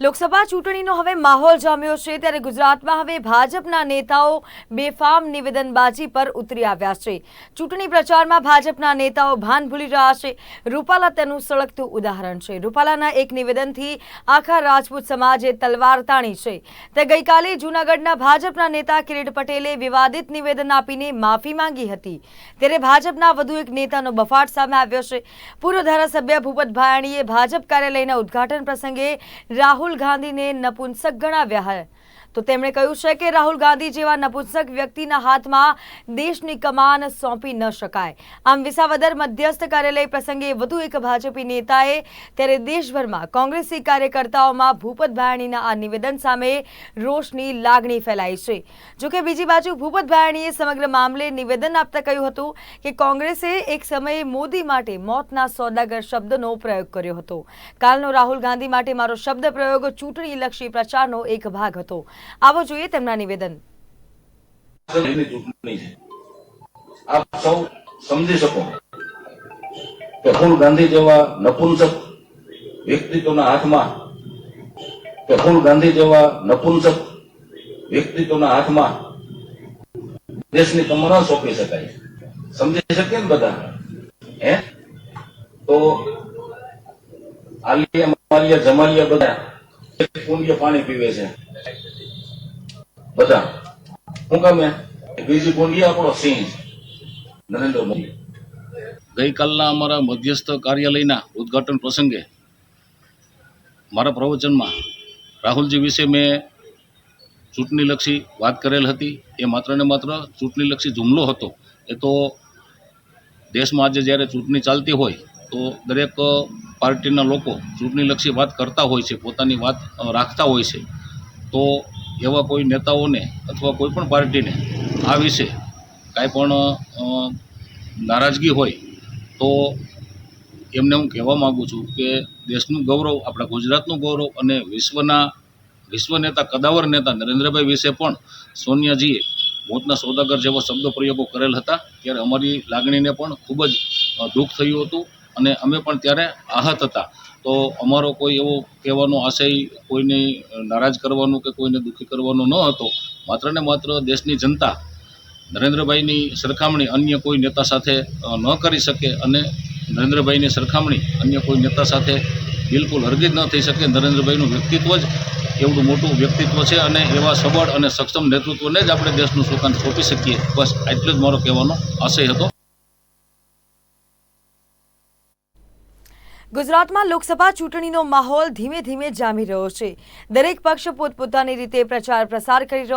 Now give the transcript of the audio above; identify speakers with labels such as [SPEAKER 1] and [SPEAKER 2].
[SPEAKER 1] લોકસભા ચૂંટણીનો હવે માહોલ જામ્યો છે ત્યારે ગુજરાતમાં હવે ભાજપના નેતાઓ બેફામ નિવેદનબાજી પર ઉતરી આવ્યા છે. ચૂંટણી પ્રચારમાં ભાજપના નેતાઓ ભાન ભૂલી રહ્યા છે. રૂપાલા તેનું સળગતું ઉદાહરણ છે. રૂપાલાના એક નિવેદનથી આખા રાજપૂત સમાજે તલવાર તાણી છે. તે ગઈકાલે જૂનાગઢના ભાજપના નેતા કિરીટ પટેલે વિવાદિત નિવેદન આપીને માફી માંગી હતી. ત્યારે ભાજપના વધુ એક નેતાનો બફાટ સામે આવ્યો છે. પૂર્વ ધારાસભ્ય ભૂપત ભાયાણીએ ભાજપ કાર્યાલયના ઉદ્ઘાટન પ્રસંગે રાહુલ ગાંધીને નપુંસક ગણાવ્યા છે તો તેમણે કહ્યું છે કે રાહુલ ગાંધી જેવા નપુંસક વ્યક્તિના હાથમાં દેશની કમાન સોંપી ન શકાય. આમ વિસાવદર મધ્યસ્થ કાર્યાલય પ્રસંગે વધુ એક ભાજપી નેતાએ ત્યારે દેશભરમાં કોંગ્રેસી કાર્યકર્તાઓમાં ભૂપત ભાયાણીના આ નિવેદન સામે રોષની લાગણી ફેલાઈ છે. જોકે બીજી બાજુ ભૂપત ભાયાણીએ સમગ્ર મામલે નિવેદન આપતા કહ્યું હતું કે કોંગ્રેસે એક સમયે મોદી માટે મોતના સોદાગર શબ્દનો પ્રયોગ કર્યો હતો. કાલનો રાહુલ ગાંધી માટે મારો શબ્દ પ્રયોગ ચૂંટણીલક્ષી પ્રચારનો એક ભાગ હતો. આવો જોઈએ તેમના નિવેદન.
[SPEAKER 2] આપ સૌ સમજી શકો કે રાહુલ ગાંધી જેવા નપુંસક વ્યક્તિત્વના હાથમાં રાહુલ ગાંધી જેવા નપુંસક વ્યક્તિત્વના હાથમાં દેશની કમરા સોંપી શકાય સમજી શકીએ ને બધા? હે? તો આલિયા, માલિયા, જમાલિયા બધા પુણ્ય પાણી પીવે છે. બધા શું કામે બીજી પુણ્ય આપણો સિંહ નરેન્દ્ર મોદી
[SPEAKER 3] ગઈકાલના અમારા મધ્યસ્થ કાર્યાલયના ઉદ્ઘાટન પ્રસંગે મારા પ્રવચનમાં રાહુલજી વિશે મેં ચૂંટણીલક્ષી વાત કરેલ હતી. એ માત્ર ને માત્ર ચૂંટણીલક્ષી જુમલો હતો. એ તો દેશમાં આજે જ્યારે ચૂંટણી ચાલતી હોય, તો દરેક પાર્ટીના લોકો ચૂંટણીલક્ષી વાત કરતા હોય છે, પોતાની વાત રાખતા હોય છે. તો એવા કોઈ નેતાઓને અથવા કોઈ પણ પાર્ટીને આ વિશે કાંઈ પણ નારાજગી હોય, તો એમને હું કહેવા માગું છું કે દેશનું ગૌરવ, આપણા ગુજરાતનું ગૌરવ અને વિશ્વના વિશ્વ નેતા કદાવર નેતા નરેન્દ્રભાઈ વિશે પણ સોનિયાજીએ મોતના સોદાગર જેવા શબ્દ પ્રયોગો કરેલ હતા. ત્યારે અમારી લાગણીને પણ ખૂબ જ દુઃખ થયું હતું. અને અમે પણ ત્યારે આહત હતા. તો અમારો કોઈ એવો કહેવાનો આશય કોઈને નારાજ કરવાનો કે કોઈને દુઃખી કરવાનો ન હતો. માત્ર ને માત્ર દેશની જનતા નરેન્દ્રભાઈની સરખામણી અન્ય કોઈ નેતા સાથે ન કરી શકે અને નરેન્દ્રભાઈની સરખામણી અન્ય કોઈ નેતા સાથે બિલકુલ હરગીજ ન થઈ શકે. નરેન્દ્રભાઈનું વ્યક્તિત્વ જ એવડું મોટું વ્યક્તિત્વ છે અને એવા સબળ અને સક્ષમ નેતૃત્વને જ આપણે દેશનું સુકાન સોંપી શકીએ. બસ એટલો જ મારો કહેવાનો આશય હતો.
[SPEAKER 1] ગુજરાતમાં લોકસભા ચૂંટણીનો માહોલ ધીમે ધીમે જામી રહ્યો છે. દરેક પક્ષ પોતપોતાની રીતે પ્રચાર પ્રસાર કરી રહ્યો